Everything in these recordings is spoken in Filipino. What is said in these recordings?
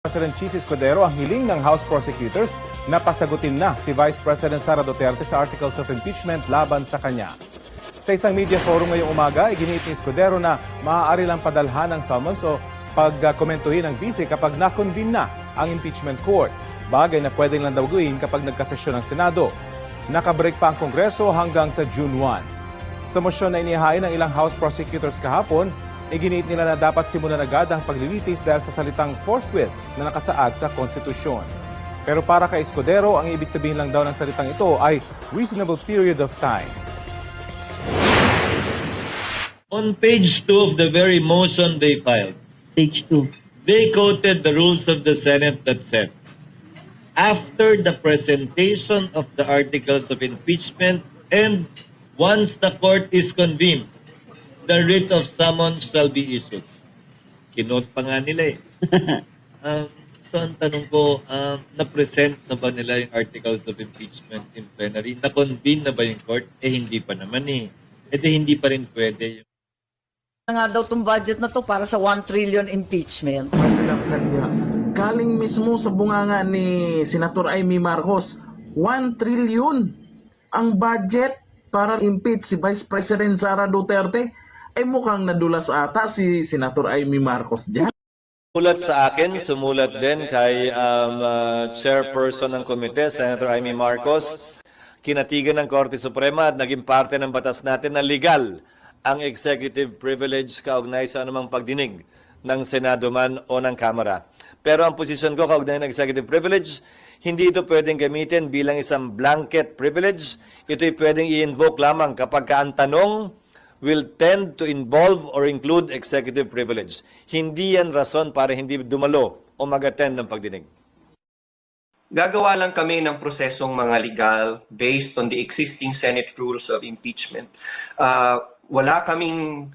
President Chis Escudero ang hiling ng House prosecutors na pasagutin na si Vice President Sara Duterte sa articles of impeachment laban sa kanya. Sa isang media forum ngayong umaga, iginiit ni Escudero na maaari lang padalhan ng summons o pagkomentuhin ng vice kapag na-convene na ang impeachment court. Bagay na pwedeng lang daw gawin kapag nagkasesyon ng Senado. Nakabreak pa ang Kongreso hanggang sa June 1. Sa motion na inihain ng ilang House prosecutors kahapon, iginiit nila na dapat simulan agad ang paglilitis dahil sa salitang forthwith na nakasaad sa konstitusyon. Pero para kay Escudero, ang ibig sabihin lang daw ng salitang ito ay reasonable period of time. On page 2 of the very motion they filed, Page 2. they quoted the rules of the Senate that said, after the presentation of the articles of impeachment and once the court is convened, the writ of summons shall be issued. Kinote pa nga nila eh. um, so ang tanong ko, um, na-present na ba nila yung articles of impeachment in plenary? Na-convene na ba yung court? Eh hindi pa naman eh. Eh di hindi pa rin pwede yung nga daw tong budget na to para sa 1 trillion impeachment. Galing mismo sa bunganga ni Senator Amy Marcos, 1 trillion ang budget para impeach si Vice President Sara Duterte. Ay mukhang nadulas ata si Senator Amy Marcos dyan. Sumulat sa akin, sumulat din kay um, uh, chairperson ng komite, Senator Amy Marcos, kinatigan ng Korte Suprema at naging parte ng batas natin na legal ang executive privilege kaugnay sa anumang pagdinig ng Senado man o ng Kamara. Pero ang posisyon ko kaugnay ng executive privilege, hindi ito pwedeng gamitin bilang isang blanket privilege. Ito'y pwedeng i-invoke lamang kapag ka ang tanong will tend to involve or include executive privilege. Hindi yan rason para hindi dumalo o mag-attend ng pagdinig. Gagawa lang kami ng prosesong mga legal based on the existing Senate rules of impeachment. Uh, wala kaming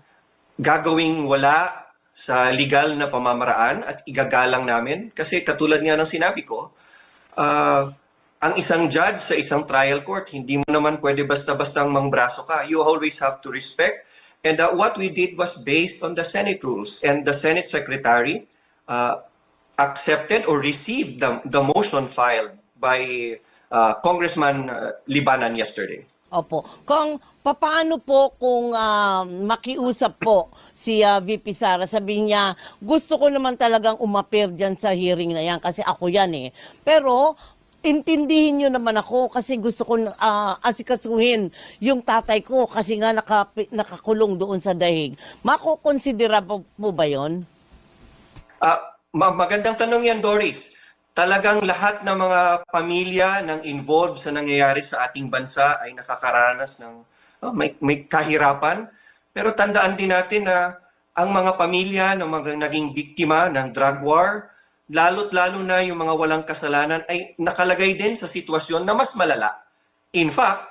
gagawing wala sa legal na pamamaraan at igagalang namin kasi katulad nga ng sinabi ko, uh, ang isang judge sa isang trial court, hindi mo naman pwede basta-bastang mangbraso ka. You always have to respect. And uh, what we did was based on the Senate rules. And the Senate Secretary uh, accepted or received the, the motion filed by uh, Congressman uh, Libanan yesterday. Opo. Kung paano po kung ah, makiusap po si ah, VP Sara, sabihin niya, gusto ko naman talagang umapir dyan sa hearing na yan kasi ako yan eh. Pero intindihin niyo naman ako kasi gusto ko ah, asikasuhin yung tatay ko kasi nga naka, nakakulong doon sa dahig. Makukonsidera po, po ba yon? Ah, ma- magandang tanong yan, Doris. Talagang lahat ng mga pamilya ng involved sa nangyayari sa ating bansa ay nakakaranas ng oh, may, may kahirapan. Pero tandaan din natin na ang mga pamilya ng mga naging biktima ng drug war, lalo't lalo na yung mga walang kasalanan ay nakalagay din sa sitwasyon na mas malala. In fact,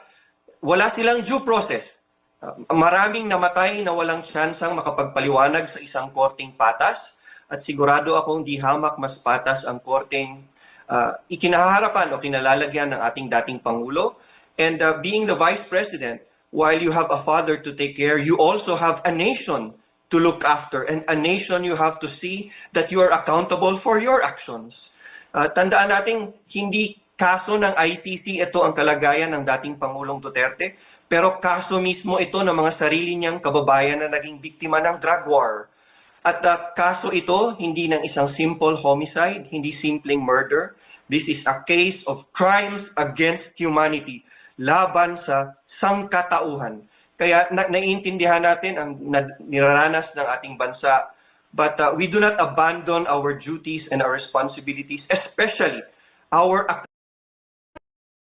wala silang due process. Uh, maraming namatay na walang tsansang makapagpaliwanag sa isang korting patas at sigurado akong di hamak mas patas ang korting uh, ikinaharapan o kinalalagyan ng ating dating Pangulo. And uh, being the Vice President, while you have a father to take care, you also have a nation to look after and a nation you have to see that you are accountable for your actions. Uh, tandaan natin, hindi kaso ng ICC ito ang kalagayan ng dating Pangulong Duterte, pero kaso mismo ito ng mga sarili niyang kababayan na naging biktima ng drug war. At uh, kaso ito, hindi ng isang simple homicide, hindi simpleng murder. This is a case of crimes against humanity, laban sa sangkatauhan. Kaya na- naiintindihan natin ang na- niraranas ng ating bansa. But uh, we do not abandon our duties and our responsibilities, especially our